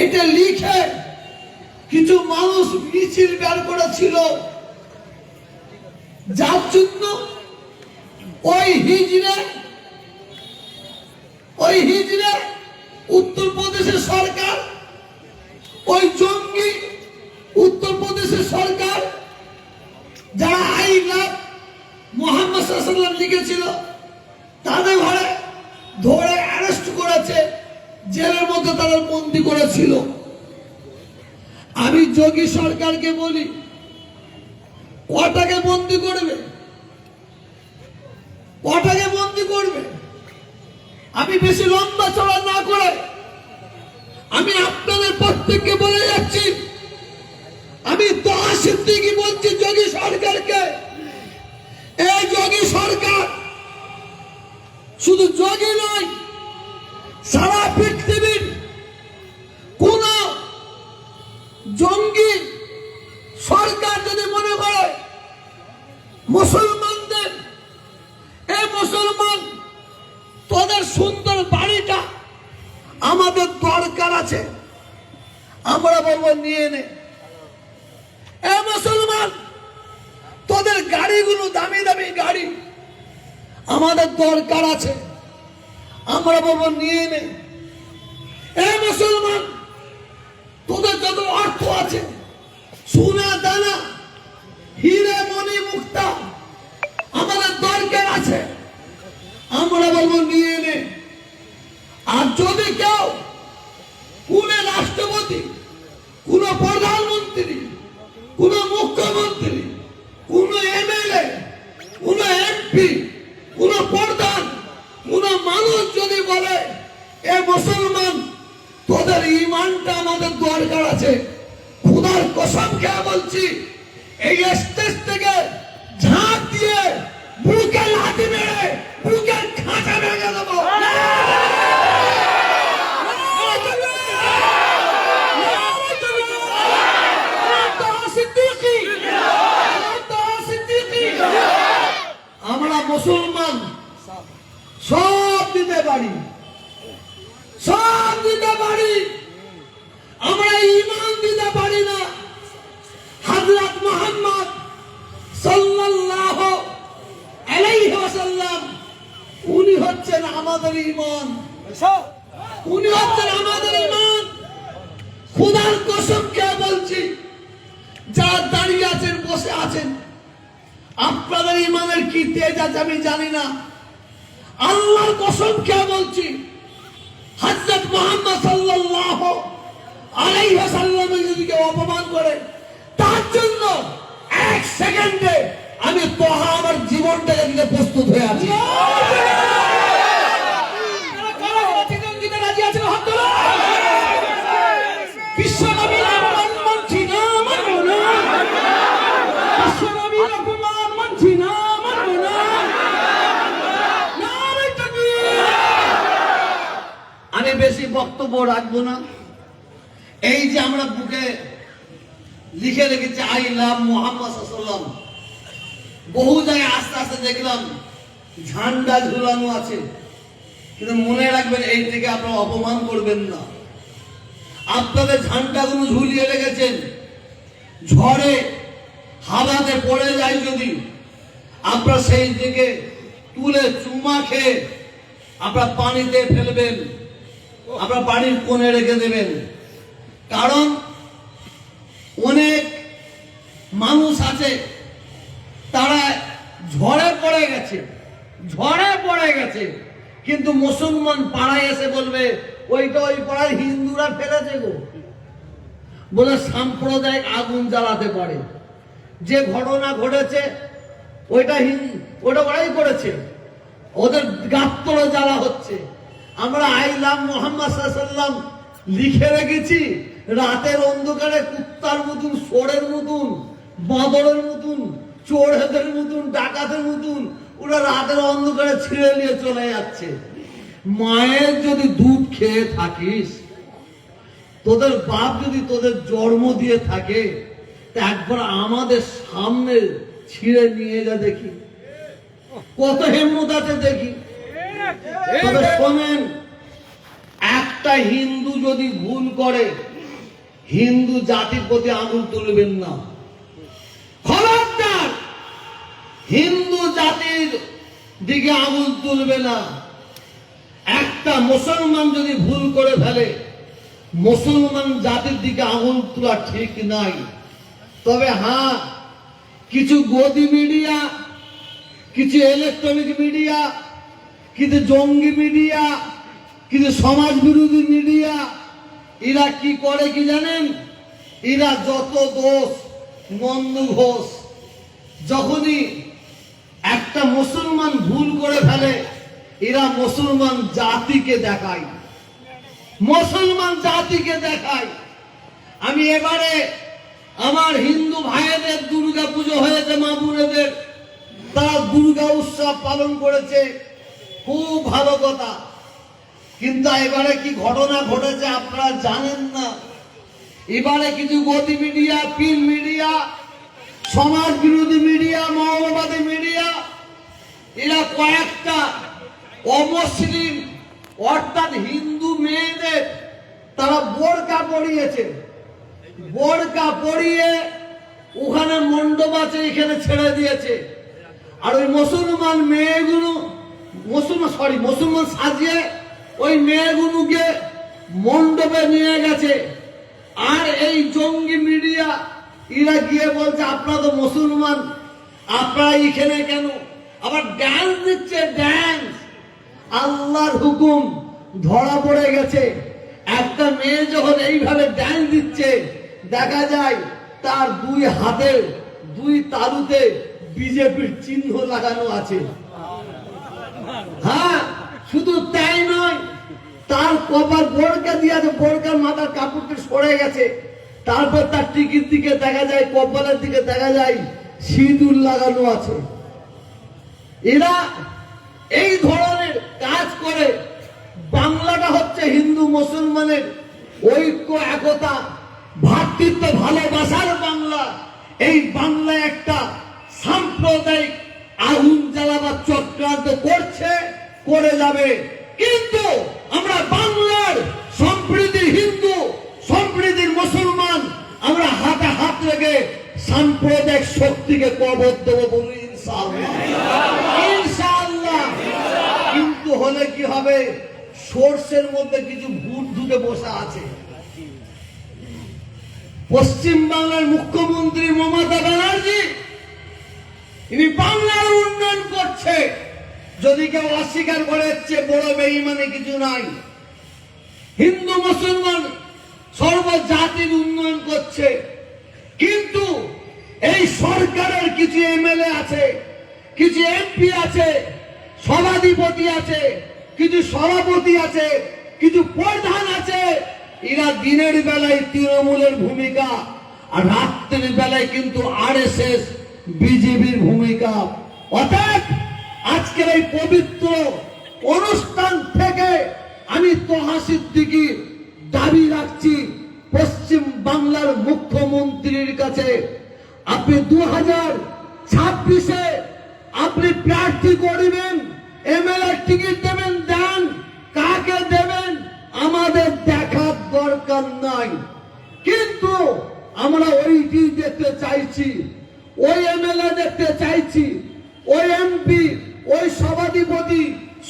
এটা লিখে কিছু মানুষ মিছিল বের করেছিল। যার জন্য ওই হিজড়ে ওই হিজড়ে উত্তরপ্রদেশের সরকার, ওই জঙ্গি উত্তরপ্রদেশের সরকার যারা আই লাভ মোহাম্মদ লিখেছিল, তাদের ঘরে করেছে জেলের মধ্যে তাদের বন্দি করেছিল। আমি যোগী সরকারকে বলি, কটাকে বন্দি করবে? কটাকে বন্দি করবে? আমি বেশি লম্বা চড়া না করে, আমি আপনাদের প্রত্যেককে বলে যাচ্ছি, আমি দোয়া সিদ্দিকি বলছি যোগী সরকারকে, এই যোগী সরকার শুধু যোগী নয় আমাদের দরকার আছে। আমরা বলব, নিয়ে নে। মুসলমান, তোদের গাড়িগুলো দামি দামি গাড়ি আমাদের দরকার আছে। আমরা বলব, নিয়ে নে। মুসলমান, তোদের যত অর্থ আছে, সোনা, দানা, হিরে, মণি, মুক্তা, আমাদের দরকার আছে। আমরা বলব, নিয়ে নে। আর যদি কেউ কোন রাষ্ট্রপতি, কোন প্রধানমন্ত্রী, কোন মুখ্যমন্ত্রী, কোন এমএলএ, কোন এমপি, কোন প্রধান, কোন মানুষ যদি বলে, এ মুসলমান, তোদের ইমানটা আমাদের দরকার আছে। খুদার কসম খেয়ে বলছি, এই স্টেজ থেকে ঝাঁক দিয়ে বুকে লাঠি মেরে বুকের খাঁচা ভেঙে দেবো আমরা মুসলমান সব দিতে পারি সব দিতে পারি আমরা ইমান দিতে পারি না হযরত মুহাম্মদ সাল্লাল্লাহু আলাইহি ওয়াসাল্লাম উনি হচ্ছেন আমাদের ঈমান। উনি হচ্ছেন আমাদের ঈমান। খোদার কসম খেয়ে বলছি যারা দাঁড়িয়ে আছেন বসে আছেন আপনাদের ইমানের কি তেজ আছে আমি জানি না। আল্লাহর কসম খেয়ে বলছি হযরত মুহাম্মদ সাল্লাল্লাহু আলাইহি ওয়াসাল্লামের যদি কেউ অপমান করে তার জন্য এক সেকেন্ডে আমি তোহা আমার জীবনটাকে দিতে প্রস্তুত হয়ে আছি। বক্তব্য রাখব না। এই যে আমরা বুকে লিখে রেখেছি, আই লাভ মোহাম্মদ বহু জায়গায় আস্তে আস্তে দেখলাম, ঝান্ডা ঝুলানো আছে। কিন্তু মনে রাখবেন, এই থেকে আপনারা অপমান করবেন না। আপনাদের ঝান্ডাগুলো ঝুলিয়ে রেখেছেন। ঝড়ে, হাওয়াতে পড়ে যায় যদি, আপনারা সেই দিকে তুলে চুমা খেয়ে আপনারা পানিতে ফেলবেন। আপনারা বাড়ির কোণে রেখে দেবেন। কারণ অনেক মানুষ আছে, তারা ঝড়ে পড়ে গেছে, ঝড়ে পড়ে গেছে। কিন্তু মুসলমান পাড়ায় এসে বলবে ওইটা ওই পাড়ায় হিন্দুরা ফেলেছে গো। বলে সাম্প্রদায়িক আগুন জ্বালাতে পারে। যে ঘটনা ঘটেছে, ওইটা ওটা ওরাই করেছে। ওদের গাত্তরে জ্বালা হচ্ছে। আমরা আইলাম মোহাম্মদ সাল্লাম লিখে রেখেছি, রাতের অন্ধকারে কুত্তার মতন, সোরের মতন, বাঁদরের মতন চোরেদের মতন, ডাকাতের মতন, ওরা রাতের অন্ধকারে ছিঁড়ে নিয়ে চলে যাচ্ছে। মায়ের যদি দুধ খেয়ে থাকিস, তোদের বাপ যদি তোদের জন্ম দিয়ে থাকে একবার আমাদের সামনে ছিঁড়ে নিয়ে যা দেখি। কত হেমত আছে দেখি। তবে শোনেন, একটা হিন্দু যদি ভুল করে, হিন্দু জাতির প্রতি আঙুল তুলবেন না। খবরদার, হিন্দু জাতির দিকে আঙুল তুলবে না। একটা মুসলমান যদি ভুল করে ফেলে, মুসলমান জাতির দিকে আঙুল তোলা ঠিক নাই। তবে হ্যাঁ কিছু গদি মিডিয়া, কিছু ইলেকট্রনিক মিডিয়া কিছু জঙ্গি মিডিয়া কিছু সমাজ বিরোধী মিডিয়া, এরা কি করে কি জানেন? এরা যত দোষ, মন্দ ঘোষ, যখনই একটা মুসলমান ভুল করে ফেলে, এরা মুসলমান জাতিকে দেখায়। মুসলমান জাতিকে দেখায়। আমি এবারে আমার হিন্দু ভাইয়েদের দুর্গা পুজো হয়েছে মা বোনেদের। তারা দুর্গা উৎসব পালন করেছে। খুব ভালো কথা। কিন্তু এবারে কি ঘটনা ঘটেছে আপনারা জানেন না? এবারে কিছু গতি মিডিয়া পিন মিডিয়া সমাজ বিরোধী মিডিয়া, মৌলবাদী মিডিয়া, এরা কয়েকটা অমুসলিম, অর্থাৎ হিন্দু মেয়েদের তারা বোরকা পরিয়েছে। বোরকা পরিয়ে ওখানে মণ্ডপ আছে, এখানে ছেড়ে দিয়েছে। আর ওই মুসলমান মেয়েগুলো মুসলমান সরি মুসলমান সাজিয়ে ওই মেয়েগুলোকে মণ্ডপে নিয়ে গেছে। আর এই জঙ্গি মিডিয়া এরা গিয়ে বলছে, আপনারা তো মুসলমান, আপনারা এখানে কেন? আবার ড্যান্স দিচ্ছে ড্যান্স আল্লাহর হুকুম, ধরা পড়ে গেছে। একটা মেয়ে যখন এইভাবে ড্যান্স দিচ্ছে, দেখা যায় তার দুই হাতে, দুই তালুতে বিজেপির চিহ্ন লাগানো আছে। হ্যাঁ শুধু তাই নয়, তার কপার বোরকা দিয়ে আছে, বোরকার মাথার কাপড়টা সরে গেছে। তারপর তার টিকির দিকে দেখা যায়, কপালের দিকে দেখা যায়, সিঁদুর লাগানো আছে। এরা এই ধরনের কাজ করে। বাংলাটা হচ্ছে হিন্দু মুসলমানের ঐক্য, একতা ভ্রাতৃত্ব ভালোবাসার বাংলা। এই বাংলা একটা সাম্প্রদায়িক আগুন জ্বালাবার চক্রান্ত করছে, করে যাবে। কিন্তু আমরা বাংলার সম্প্রীতির হিন্দু, সম্প্রীতির মুসলমান, আমরা হাতে হাত রেখে সাম্প্রদায়িক শক্তিকে কবর দেবো বলুন ইনশাআল্লাহ। কিন্তু হলে কি হবে? সোর্সের মধ্যে কিছু ভূত ঢুকে বসে আছে। পশ্চিম বাংলার মুখ্যমন্ত্রী মমতা ব্যানার্জি ইনি বাংলার উন্নয়ন করছে। যদি কেউ অস্বীকার করে হচ্ছে বড় বেইমানে কিছু নাই। হিন্দু, মুসলমান সর্বজাতির উন্নয়ন করছে। কিন্তু এই সরকারের কিছু এমএলএ আছে, কিছু এমপি আছে, সভাধিপতি আছে, কিছু সভাপতি আছে, কিছু প্রধান আছে। এরা দিনের বেলায় তৃণমূলের ভূমিকা আর রাত্রের বেলায় কিন্তু আরএসএস বিজেপির ভূমিকা। অর্থাৎ আজকের এই পবিত্র অনুষ্ঠান থেকে আমি তোহা সিদ্দিকি দাবি রাখছি, পশ্চিম বাংলার মুখ্যমন্ত্রীর কাছে। আপনি দু হাজার ছাব্বিশে আপনি প্রার্থী করিবেন এমএলএ টিকিট দেবেন, দেন কাকে দেবেন, আমাদের দেখার দরকার নাই। কিন্তু আমরা ওইটি দেখতে চাইছি ওই এমএলএ দেখতে চাইছি, ওই এমপি, ওই সভাধিপতি,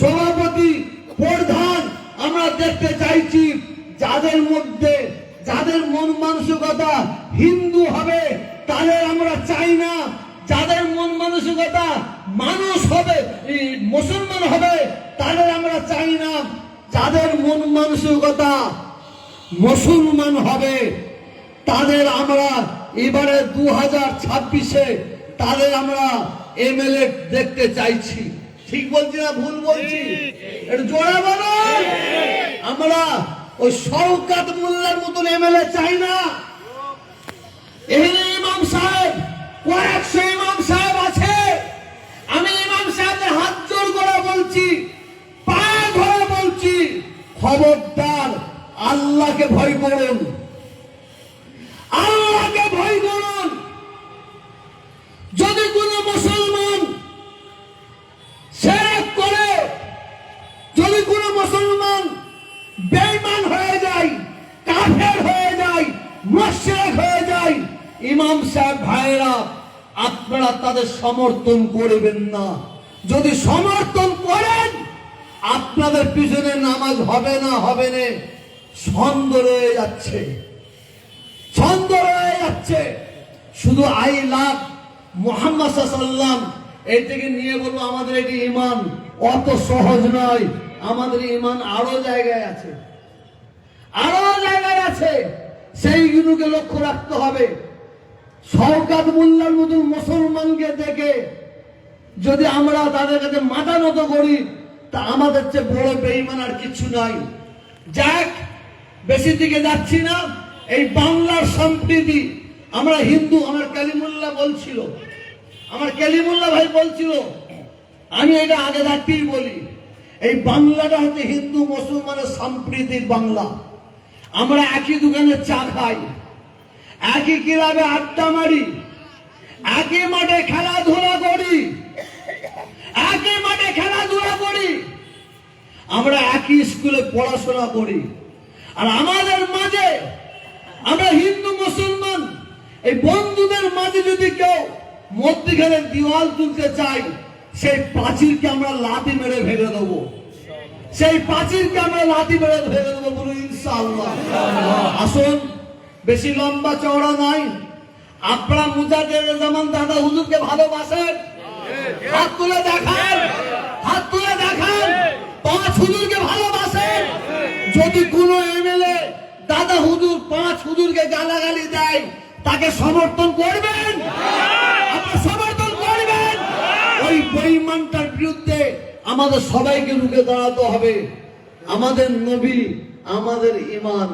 সভাপতি, প্রধান আমরা দেখতে চাইছি। যাদের মধ্যে, যাদের মন মানসিকতা হিন্দু হবে, তাদের আমরা চাই না। যাদের মন মানসিকতা মানুষ হবে মুসলমান হবে, তাদের আমরা চাই না। যাদের মন মানসিকতা মুসলমান হবে, তাদের আমরা এবারে দু হাজার ছাব্বিশে তাদের আমরা এমএলএ দেখতে চাইছি। ঠিক বলছি না ভুল বলছি? বলো। আমরা ওই শওকাত মোল্লার মতন এম এমএলএ চাই না। সাহেব ইমাম সাহেব আছে। আমি ইমাম সাহেবদের হাত জোর বলছি বলছি, খবরদার, আল্লাহকে ভয় করুন আল্লাহকে ভয় করুন যদি কোনো মুসলমান সেরেক করে যদি কোনো মুসলমান বেঈমান যায়, কাফের হয়ে যায়, মুশরিক হয়ে যায়, ইমাম সাহেব ভাইরা আপনারা তাদের সমর্থন করবেন না। যদি সমর্থন করেন, আপনাদের পিছনে নামাজ হবে না হবে না। ছন্দ রয়ে যাচ্ছে। ছন্দ রয়ে যাচ্ছে। শুধু আই লাভ মোহাম্মদ সাল্লাম এই থেকে নিয়ে বলব, আমাদের এটি ইমান অত সহজ নয়। আমাদের ইমান আরও জায়গায় আছে। আরও জায়গায় আছে। সেইগুলোকে লক্ষ্য রাখতে হবে। শওকাত মোল্লার মতন মুসলমানকে দেখে যদি আমরা তাদের কাছে মাথা নত করি, তা আমাদের চেয়ে বড় বেইমান আর কিছু নাই। যাক, বেশি দিকে যাচ্ছি না। এই বাংলার সম্প্রীতি, আমরা হিন্দু, আমার কালিমুল্লাহ বলছিল। আমার কালিমুল্লাহ ভাই বলছিল, আমি এটা আগে থাকতেই বলি, এই বাংলাটা হচ্ছে হিন্দু মুসলমানের সম্প্রীতির বাংলা। আমরা একই দোকানে চা খাই, একই ক্লাবে আড্ডা মারি, একই মাঠে খেলাধুলা করি, একই মাঠে খেলাধুলা করি, আমরা একই স্কুলে পড়াশোনা করি। আর আমাদের মাঝে, আমরা হিন্দু, মুসলমান, এই বন্ধুদের মাঝে যদি কেউ মধ্যখানে দিওয়াল তুলতে চাই, সেই পাঁচিলকে আমরা লাথি মেরে ভেঙে দেবো। সেই পাঁচিলকে আমরা লাথি মেরে ভেঙে দেবো বলুন ইনশাআল্লাহ। আসুন, বেশি লম্বা চওড়া নাই। আপনারা মুজাদের যেমন দাদা হুজুরকে ভালোবাসেন? হাত তুলে দেখান, হাত তুলে দেখান। পাঁচ হুজুরকে ভালোবাসেন। যদি কোনো এমএলএ দাদা হুজুর পাঁচ হুজুরকে গালাগালি দেয়, তাকে সমর্থন করবেন? বেঈমানটার বিরুদ্ধে আমাদের সবাইকে রুখে দাঁড়াতে হবে। আমাদের নবী, আমাদের ইমান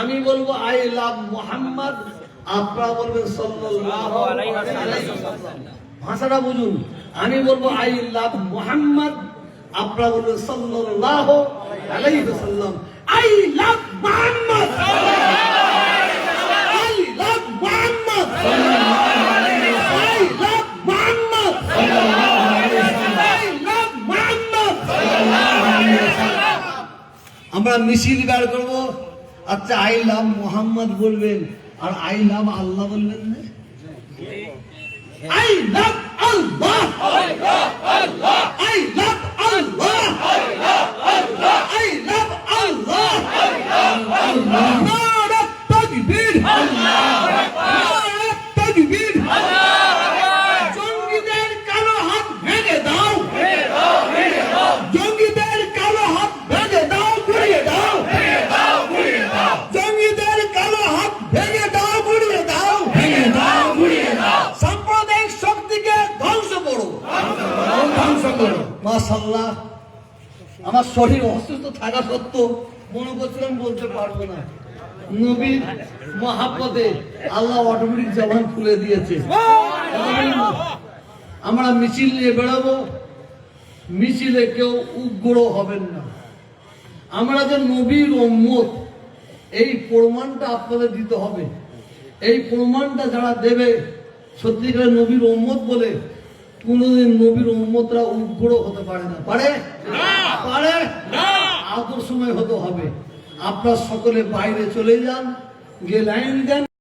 আমি বলব, আই লাভ মোহাম্মদ। আপনারা বলবেন ভাষাটা বুঝুন। আমি বলব, আই লাভ মোহাম্মদ। আপনারা বলবেন, সাল্লাল্লাহু আলাইহি I love Muhammad I love Muhammad I love Muhammad I love Muhammad আমরা মিছিল বের করব। আচ্ছা আই লাভ মোহাম্মদ বলবেন। আর আই লাভ আল্লাহ বলবেন না? I love Allah. I love Allah. I love Allah. Allah. তাকবীর। নারা আমার শরীর অসুস্থ থাকা সত্ত্বেও মনে করছিলাম বলতে পারব না। নবীর মহাপদে আল্লাহ অটোমেটিক জবান খুলে দিয়েছে। আমরা মিছিল নিয়ে মিছিলে কেউ উগ্র হবেন না। আমরা যে নবীর উম্মত, এই প্রমাণটা আপনাদের দিতে হবে। এই প্রমাণটা যারা দেবে সত্যিকার নবীর উম্মত বলে কোনোদিন নবীর উম্মতরা উগ্র হতে পারে না। পারে? পারে আদর সময় হতে হবে। আপনার সকলে বাইরে চলে যান গিয়ে লাইন দেন।